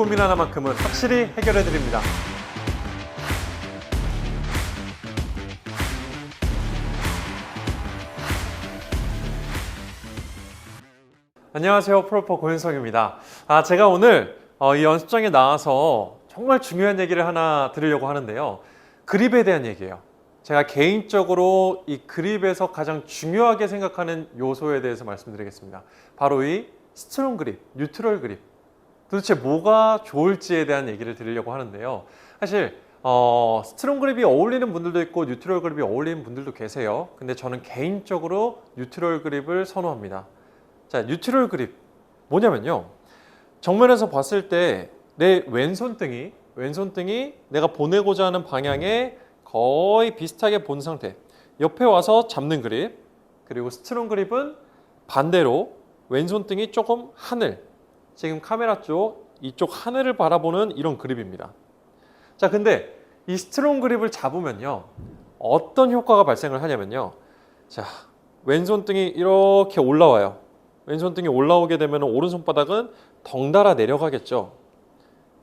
고민 하나만큼은 확실히 해결해 드립니다. 안녕하세요. 프로퍼 고현석입니다. 아, 제가 오늘 어, 이 연습장에 나와서 정말 중요한 얘기를 하나 드리려고 하는데요. 그립에 대한 얘기예요. 제가 개인적으로 이 그립에서 가장 중요하게 생각하는 요소에 대해서 말씀드리겠습니다. 바로 이 스트롱 그립, 뉴트럴 그립. 도대체 뭐가 좋을지에 대한 얘기를 드리려고 하는데요. 사실 어, 스트롱 그립이 어울리는 분들도 있고 뉴트럴 그립이 어울리는 분들도 계세요. 근데 저는 개인적으로 뉴트럴 그립을 선호합니다. 자, 뉴트럴 그립 뭐냐면요. 정면에서 봤을 때 내 왼손등이 왼손등이 내가 보내고자 하는 방향에 거의 비슷하게 본 상태. 옆에 와서 잡는 그립. 그리고 스트롱 그립은 반대로 왼손등이 조금 하늘. 지금 카메라 쪽 이쪽 하늘을 바라보는 이런 그립입니다. 자, 근데 이 스트롱 그립을 잡으면요. 어떤 효과가 발생을 하냐면요. 자, 왼손등이 이렇게 올라와요. 왼손등이 올라오게 되면 오른손바닥은 덩달아 내려가겠죠.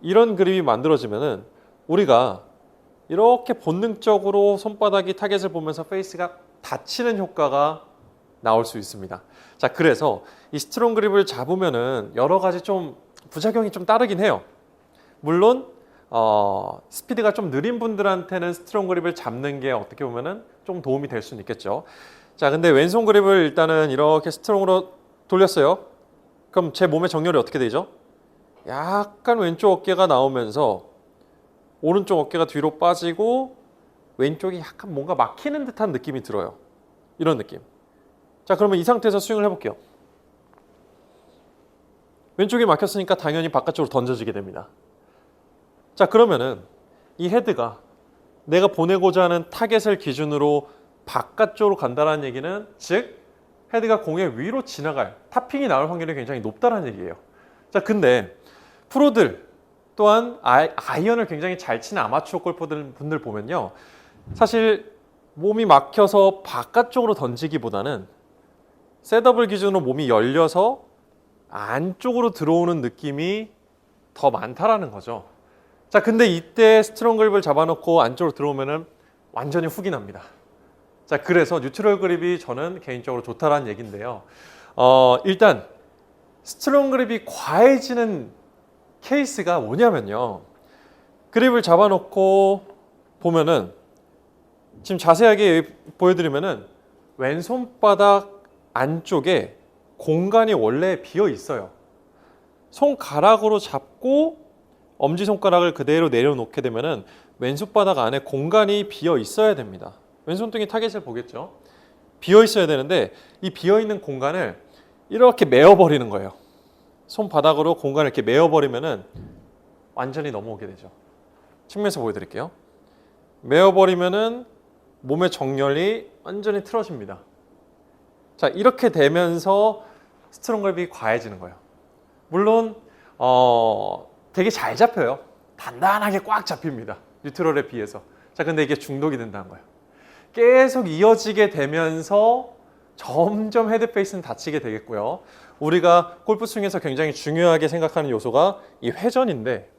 이런 그림이 만들어지면은 우리가 이렇게 본능적으로 손바닥이 타겟을 보면서 페이스가 닫히는 효과가 나올 수 있습니다. 자, 그래서 이 스트롱 그립을 잡으면은 여러 가지 좀 부작용이 좀 따르긴 해요. 물론 어, 스피드가 좀 느린 분들한테는 스트롱 그립을 잡는 게 어떻게 보면은 좀 도움이 될 수는 있겠죠. 자, 근데 왼손 그립을 일단은 이렇게 스트롱으로 돌렸어요. 그럼 제 몸의 정렬이 어떻게 되죠? 약간 왼쪽 어깨가 나오면서 오른쪽 어깨가 뒤로 빠지고 왼쪽이 약간 뭔가 막히는 듯한 느낌이 들어요. 이런 느낌. 자, 그러면 이 상태에서 스윙을 해볼게요. 왼쪽이 막혔으니까 당연히 바깥쪽으로 던져지게 됩니다. 자, 그러면은 이 헤드가 내가 보내고자 하는 타겟을 기준으로 바깥쪽으로 간다는 얘기는 즉 헤드가 공의 위로 지나갈 타핑이 나올 확률이 굉장히 높다는 얘기예요. 자, 근데 프로들 또한 아이, 아이언을 굉장히 잘 치는 아마추어 골퍼들 분들 보면요. 사실 몸이 막혀서 바깥쪽으로 던지기보다는 셋업을 기준으로 몸이 열려서 안쪽으로 들어오는 느낌이 더 많다라는 거죠. 자, 근데 이때 스트롱 그립을 잡아놓고 안쪽으로 들어오면은 완전히 훅이 납니다. 자, 그래서 뉴트럴 그립이 저는 개인적으로 좋다라는 얘기인데요. 어, 일단 스트롱 그립이 과해지는 케이스가 뭐냐면요. 그립을 잡아놓고 보면은 지금 자세하게 보여드리면은 왼손바닥 안쪽에 공간이 원래 비어 있어요. 손가락으로 잡고 엄지손가락을 그대로 내려놓게 되면은 왼손바닥 안에 공간이 비어 있어야 됩니다. 왼손등이 타겟을 보겠죠. 비어 있어야 되는데 이 비어 있는 공간을 이렇게 메어버리는 거예요. 손바닥으로 공간을 이렇게 메어버리면은 완전히 넘어오게 되죠. 측면에서 보여드릴게요. 메어버리면은 몸의 정렬이 완전히 틀어집니다. 자 이렇게 되면서 스트롱 그립이 과해지는 거예요. 물론 어, 되게 잘 잡혀요. 단단하게 꽉 잡힙니다. 뉴트럴에 비해서. 자 근데 이게 중독이 된다는 거예요. 계속 이어지게 되면서 점점 헤드페이스는 다치게 되겠고요. 우리가 골프 스윙에서 굉장히 중요하게 생각하는 요소가 이 회전인데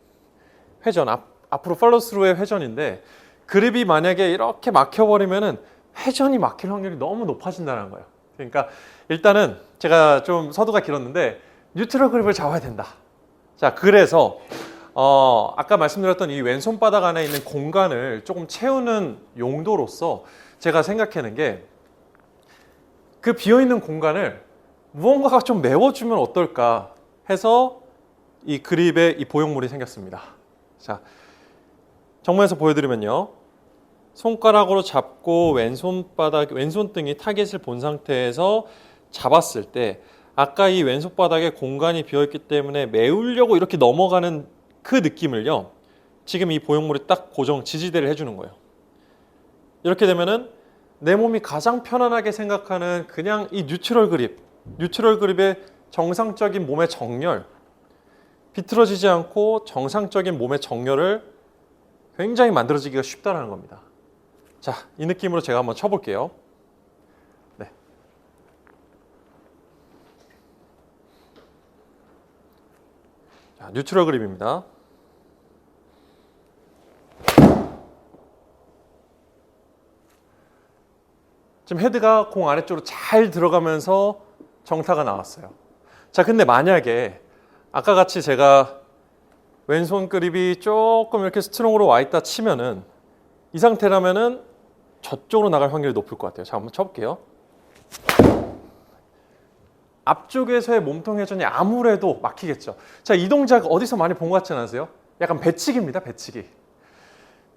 회전 앞, 앞으로 팔로스루의 회전인데 그립이 만약에 이렇게 막혀버리면은 회전이 막힐 확률이 너무 높아진다는 거예요. 그러니까 일단은 제가 좀 서두가 길었는데 뉴트럴 그립을 잡아야 된다. 자 그래서 어, 아까 말씀드렸던 이 왼손 바닥 안에 있는 공간을 조금 채우는 용도로서 제가 생각하는 게 그 비어 있는 공간을 무언가가 좀 메워주면 어떨까 해서 이 그립에 이 보형물이 생겼습니다. 자, 정면에서 보여드리면요. 손가락으로 잡고 왼손바닥, 왼손등이 타겟을 본 상태에서 잡았을 때 아까 이 왼손바닥에 공간이 비어있기 때문에 메우려고 이렇게 넘어가는 그 느낌을요. 지금 이 보형물이 딱 고정 지지대를 해주는 거예요. 이렇게 되면은 내 몸이 가장 편안하게 생각하는 그냥 이 뉴트럴 그립, 뉴트럴 그립의 정상적인 몸의 정렬, 비틀어지지 않고 정상적인 몸의 정렬을 굉장히 만들어지기가 쉽다는 겁니다. 자, 이 느낌으로 제가 한번 쳐볼게요. 네. 자, 자, 뉴트럴 그립입니다. 지금 헤드가 공 아래쪽으로 잘 들어가면서 정타가 나왔어요. 자, 근데 만약에 아까 같이 제가 왼손 그립이 조금 이렇게 스트롱으로 와 있다 치면은 이 상태라면은 저쪽으로 나갈 확률이 높을 것 같아요. 자, 한번 쳐볼게요. 앞쪽에서의 몸통 회전이 아무래도 막히겠죠. 자, 이 동작 어디서 많이 본 것 같지 않으세요? 약간 배치기입니다, 배치기.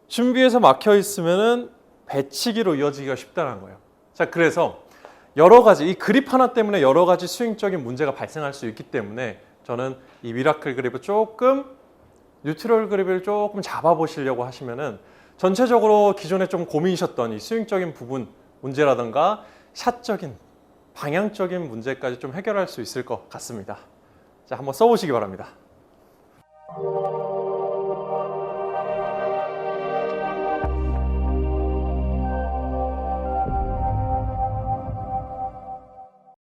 준비해서 막혀 있으면은 배치기로 이어지기가 쉽다는 거예요. 자, 그래서 여러 가지 이 그립 하나 때문에 여러 가지 스윙적인 문제가 발생할 수 있기 때문에 저는 이 미라클 그립을 조금 뉴트럴 그립을 조금 잡아 보시려고 하시면은 전체적으로 기존에 좀 고민이셨던 이 스윙적인 부분 문제라든가 샷적인 방향적인 문제까지 좀 해결할 수 있을 것 같습니다. 자, 한번 써보시기 바랍니다.